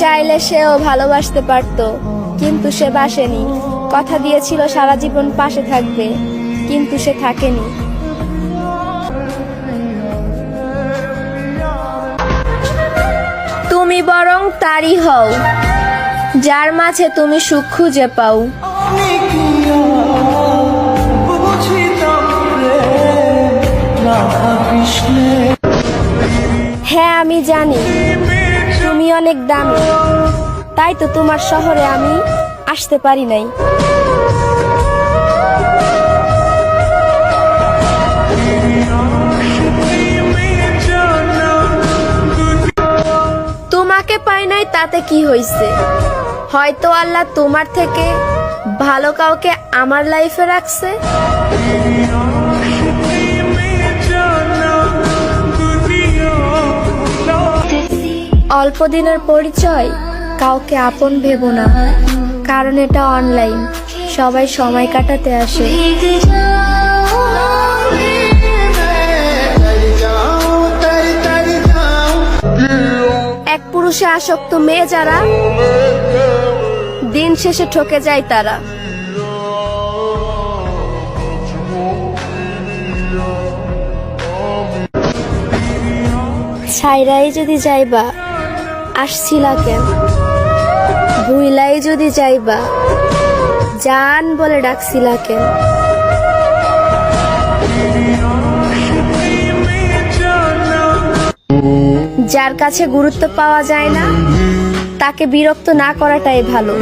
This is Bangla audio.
চাইলে সেও ভালোবাসতে পারতো কিন্তু সে বাসেনি। কথা দিয়েছিল সারা জীবন পাশে থাকবে কিন্তু সে থাকেনি। তুমি বরং তারই হও যার মাঝে তুমি সুখ খুঁজে পাও। হ্যাঁ আমি জানি। তুমি অনেক দামি। তাই তো তোমার শহরে আমি আসতে পারি নাই। তোমাকে পাই নাই, তাতে কি হইছে? হয়তো আল্লাহ তোমার থেকে ভালো কাউকে আমার লাইফে রাখছে? অল্প দিনের পরিচয় কাউকে আপন ভেবো না, কারণ এটা অনলাইন সবাই সময় কাটাতে আসে। এক পুরুষে আসক্ত মেয়ে যারা, দিন শেষে ঠকে যায় তারা। ছাইরাই যদি যাইবা আসছিলা কেন ভুইলাই যদি যাইবা, জান বলে ডাকছিলা কেন যার কাছে গুরুত্ব পাওয়া যায় না, তাকে বিরক্ত না করাটাই ভালো।